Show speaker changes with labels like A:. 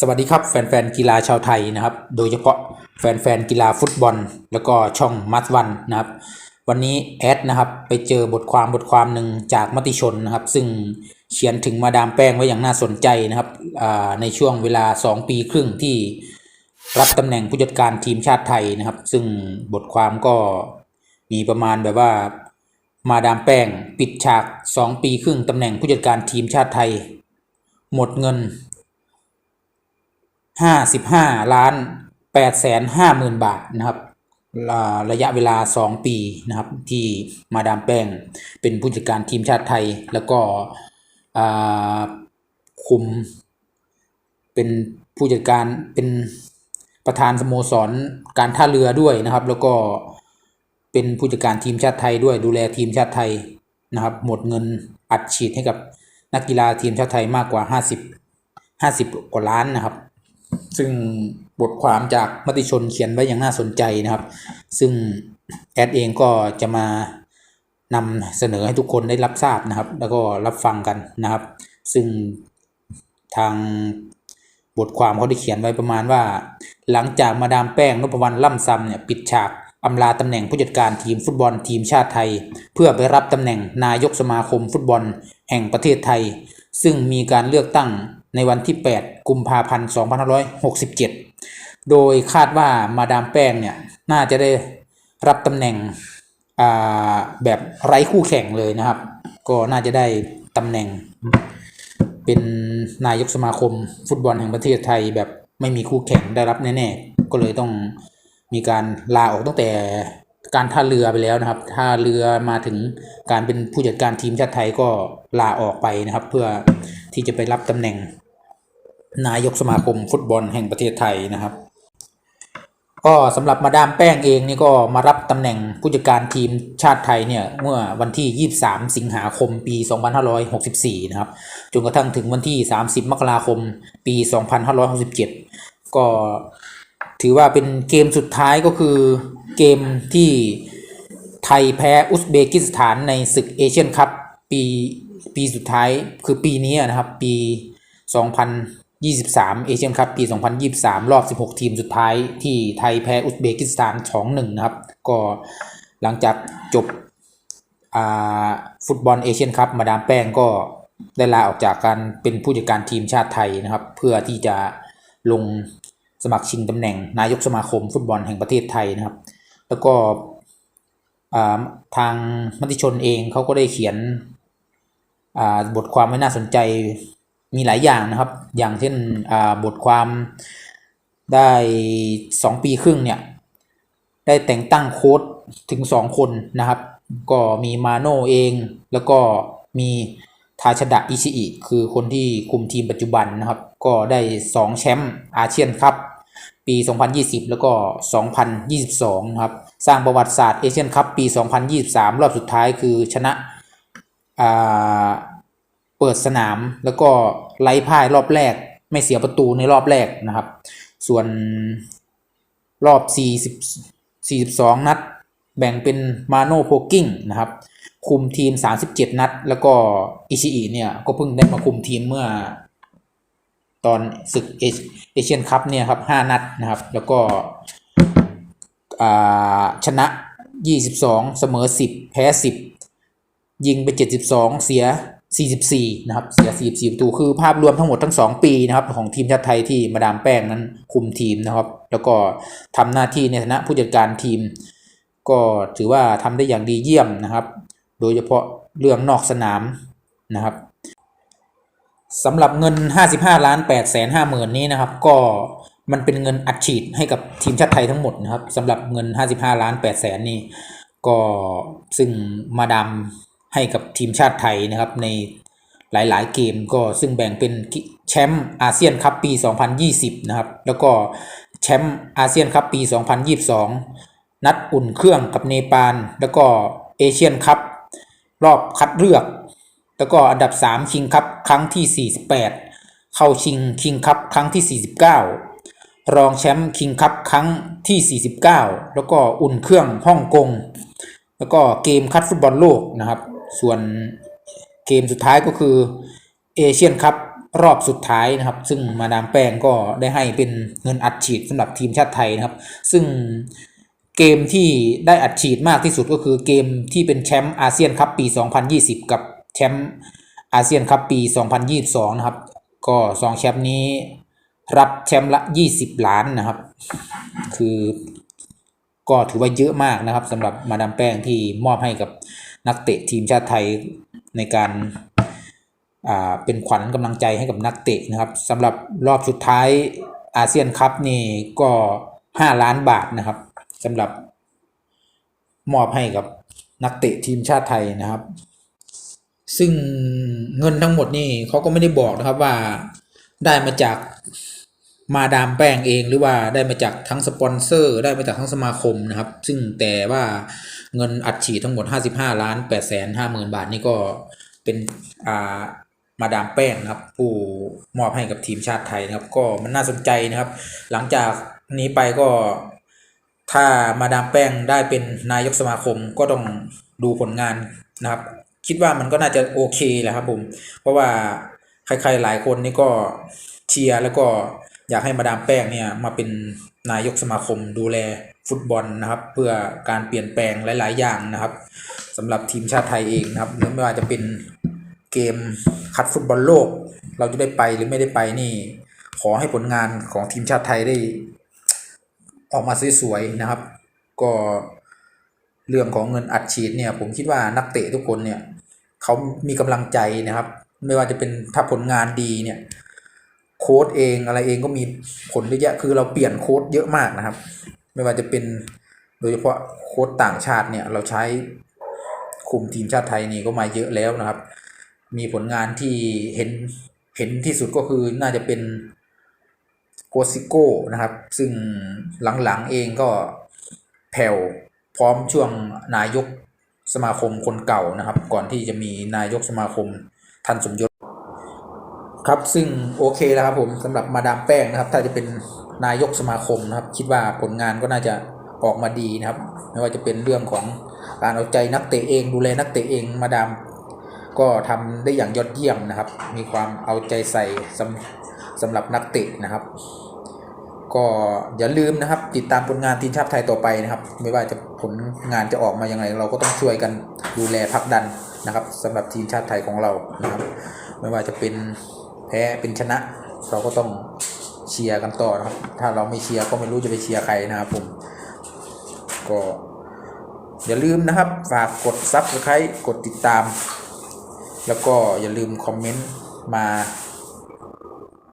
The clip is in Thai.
A: สวัสดีครับแฟนๆกีฬาชาวไทยนะครับ โดยเฉพาะแฟนๆกีฬาฟุตบอล แล้วก็ช่องมัตวันนะครับ วันนี้แอดนะครับไปเจอบทความบทความหนึ่งจากมติชนนะครับ ซึ่งเขียนถึงมาดามแป้งไว้อย่างน่าสนใจนะครับในช่วงเวลา 2 ปีครึ่งที่รับตำแหน่งผู้จัดการทีมชาติไทยนะครับ ซึ่งบทความก็มีประมาณแบบว่า มาดามแป้ง ปิดฉาก 2 ปีครึ่งตำแหน่งผู้จัดการทีมชาติไทย หมดเงินห้าสิบห้าล้านแปดแสนห้าหมื่นบาทนะครับระยะเวลาสองปีนะครับ ที่มาดามแป้ง เป็นผู้จัดการทีมชาติไทย แล้วก็คุม เป็นผู้จัดการเป็นประธานสโมสรการท่าเรือด้วยนะครับ แล้วก็ เป็นผู้จัดการทีมชาติไทยด้วยดูแลทีมชาติไทยนะครับ หมดเงินอัดฉีดให้กับนักกีฬาทีมชาติไทยมากกว่า 50 50 กว่าล้านนะครับ ซึ่งบทความจากมติชนเขียนไว้อย่างน่าสนใจนะครับ ซึ่งแอดเองก็จะมานำเสนอให้ทุกคนได้รับทราบนะครับ แล้วก็รับฟังกันนะครับ ซึ่งทางบทความเขาได้เขียนไว้ประมาณว่า หลังจากมาดามแป้งนพวรรณล่ำซำเนี่ยปิดฉาก อำลาตำแหน่งผู้จัดการทีมฟุตบอลทีมชาติไทย เพื่อไปรับตำแหน่งนายกสมาคมฟุตบอลแห่งประเทศไทย ซึ่งมีการเลือกตั้งในวันที่ 8 กุมภาพันธ์ 2567 โดยคาดว่ามาดามแป้งเนี่ยน่าจะได้รับตำแหน่งแบบไร้คู่แข่งเลยนะครับ ก็น่าจะได้ตำแหน่ง เป็นนายกสมาคมฟุตบอลแห่งประเทศไทยแบบไม่มีคู่แข่งได้รับแน่ๆ ก็เลยต้อง มีการลาออกตั้งแต่การท่าเรือไปแล้วนะครับท่าเรือมาถึงการเป็นผู้จัดการทีมชาติไทยก็ลาออกไปนะครับ เพื่อที่จะไปรับตำแหน่ง นายกสมาคมฟุตบอลแห่งประเทศไทยนะครับ ก็สำหรับมาดามแป้งเองนี่ก็มารับตำแหน่งผู้จัดการทีมชาติไทยเนี่ยเมื่อวันที่ 23 สิงหาคมปี 2564 นะครับจนกระทั่งถึงวันที่ 30 มกราคมปี 2567 ก็ ถือว่าเป็นเกมสุดท้ายก็คือเกมที่ไทยแพ้อุซเบกิสถานในศึกเอเชียนคัพปีปีสุดท้ายคือปีนี้นะครับ ปี 2023 เอเชียนคัพปี 2023 รอบ 16 ทีมสุดท้ายที่ไทยแพ้อุซเบกิสถาน 2-1 นะครับ ก็หลังจากจบฟุตบอลเอเชียนคัพมาดามแป้งก็ได้ลาออกจากการเป็นผู้จัดการทีมชาติไทยนะครับ เพื่อที่จะลง สมัครชิงตำแหน่งนายกสมาคมฟุตบอลแห่งประเทศไทยนะครับ แล้วก็ทางมติชนเองเขาก็ได้เขียนบทความไม่น่าสนใจมีหลายอย่างนะครับ อย่างเช่นบทความได้ 2 ปีครึ่งเนี่ย ได้แต่งตั้งโค้ดถึง 2 คนนะครับ ก็มีมาโน่เอง แล้วก็มีทาชดะอิชิอิคือคนที่คุมทีมปัจจุบันนะครับ ก็ได้ 2 แชมป์อาเซียนคัพ ปี 2020 แล้วก็ 2022 นะครับ สร้างประวัติศาสตร์เอเชียนคัพปี 2023 รอบสุดท้ายคือชนะเปิดสนามแล้วก็ไล่พ่ายรอบแรก ไม่เสียประตูในรอบแรกนะครับ ส่วนรอบ 40 42 นัด แบ่งเป็นมาโนโพกิ้งนะครับ คุมทีม 37 นัด แล้วก็อิชิอิเนี่ย ก็เพิ่งได้มาคุมทีมเมื่อ ตอนศึกเอเชียนคัพเนี่ยครับ5นัดนะครับ แล้วก็อ่าชนะ 22 เสมอ 10 แพ้ 10 ยิงไป 72 เสีย 44 นะครับ เสีย 44 ประตู คือภาพรวมทั้งหมดทั้ง 2 ปีนะครับ ของทีมชาติไทยที่มาดามแป้งนั้นคุมทีมนะครับ แล้วก็ทำหน้าที่ในฐานะผู้จัดการทีม ก็ถือว่าทำได้อย่างดีเยี่ยมนะครับ โดยเฉพาะเรื่องนอกสนามนะครับ สำหรับเงิน 55ล้าน8แสน5หมื่นนี้นะครับ ก็มันเป็นเงินอัดฉีดให้กับทีมชาติไทยทั้งหมดนะครับสำหรับเงิน 55ล้าน8แสนนี่ก็ซึ่งมาดามให้กับทีมชาติไทยนะครับในหลาย ๆ เกมก็ซึ่งแบ่งเป็นแชมป์อาเซียนคัพปี 2020 นะครับ แล้วก็แชมป์อาเซียนคัพปี 2022 นัดอุ่นเครื่องกับเนปาล แล้วก็เอเชียนคัพรอบคัดเลือก แล้วก็อันดับ 3 คิงคัพครั้งที่ 48 เข้าชิงคิงคัพครั้งที่ 49 รองแชมป์คิงคัพครั้งที่ 49 แล้วก็อุ่นเครื่องฮ่องกง แล้วก็เกมคัดฟุตบอลโลกนะครับ ส่วนเกมสุดท้ายก็คือเอเชียนคัพรอบสุดท้ายนะครับ ซึ่งมาดามแป้งก็ได้ให้เป็นเงินอัดฉีดสำหรับทีมชาติไทยนะครับ ซึ่งเกมที่ได้อัดฉีดมากที่สุดก็คือเกมที่เป็นแชมป์อาเซียนคัพปี 2020 กับ แชมป์อาเซียนคัพปี 2022 นะครับ ก็สองแชมป์นี้รับแชมป์ละ 20 ล้านนะครับ คือก็ถือว่าเยอะมากนะครับสำหรับมาดามแป้งที่มอบให้กับนักเตะทีมชาติไทยในการอ่าเป็นขวัญกำลังใจให้กับนักเตะนะครับสำหรับรอบสุดท้ายอาเซียนคัพนี่ก็ 5 ล้านบาทนะครับสำหรับมอบให้กับนักเตะทีมชาติไทยนะครับ ซึ่งเงินทั้งหมดนี่เขาก็ไม่ได้บอกนะครับว่าได้มาจากมาดามแป้งเองหรือว่าได้มาจากทั้งสปอนเซอร์ ได้มาจากทั้งสมาคมนะครับ ซึ่งแต่ว่าเงินอัดฉีดทั้งหมด 55 ล้าน8แสน5หมื่นบาทนี่ก็เป็นอ่ามาดามแป้งนะครับ ผู้มอบให้กับทีมชาติไทยนะครับ ก็มันน่าสนใจนะครับ หลังจากนี้ไปก็ถ้ามาดามแป้งได้เป็นนายกสมาคมก็ต้องดูผลงานนะครับ คิดว่ามันก็น่าจะโอเคแหละครับผม เพราะว่าใครๆหลายคนนี่ก็เชียร์แล้วก็อยากให้มาดามแป้งเนี่ยมาเป็นนายกสมาคมดูแลฟุตบอลนะครับ เพื่อการเปลี่ยนแปลงหลาย ๆ อย่างนะครับสำหรับทีมชาติไทยเองนะครับไม่ว่าจะเป็นเกมคัดฟุตบอลโลก เราจะได้ไปหรือไม่ได้ไปนี่ ขอให้ผลงานของทีมชาติไทยได้ ออกมาสวยๆนะครับ ก็เรื่องของเงินอัดฉีดเนี่ย ผมคิดว่านักเตะทุกคนเนี่ย เขามีกำลังใจนะครับ ไม่ว่าจะเป็นถ้าผลงานดีเนี่ย โค้ดเองอะไรเองก็มีผลเยอะแยะคือเราเปลี่ยนโค้ดเยอะมากนะครับ ไม่ว่าจะเป็นโดยเฉพาะโค้ดต่างชาติเนี่ย เราใช้คุมทีมชาติไทยนี่ก็มาเยอะแล้วนะครับ มีผลงานที่เห็นเห็นที่สุดก็คือน่าจะเป็นโกซิโก้นะครับ ซึ่งหลังๆเองก็แผ่วพร้อมช่วงนายก สมาคมคนเก่านะครับ ก่อนที่จะมีนายกสมาคมท่านสมยศครับซึ่งโอเคแล้วครับผมสำหรับมาดามแป้งนะครับ ถ้าจะเป็นนายกสมาคมนะครับ คิดว่าผลงานก็น่าจะออกมาดีนะครับ ไม่ว่าจะเป็นเรื่องของการเอาใจนักเตะเองดูแลนักเตะเองมาดามก็ทำได้อย่างยอดเยี่ยมนะครับ มีความเอาใจใส่สำสำหรับนักเตะนะครับ ก็อย่าลืมนะครับ ติดตามผลงานทีมชาติไทยต่อไปนะครับ ไม่ว่าจะผลงานจะออกมายังไงเราก็ต้องช่วยกันดูแลพักดันนะครับสำหรับทีมชาติไทยของเรานะครับ ไม่ว่าจะเป็นแพ้เป็นชนะ เราก็ต้องเชียร์กันต่อนะครับ ถ้าเราไม่เชียร์ก็ไม่รู้จะไปเชียร์ใครนะครับผมก็อย่าลืมนะครับ ฝากกด Subscribe กดติดตาม แล้วก็อย่าลืมคอมเมนต์มา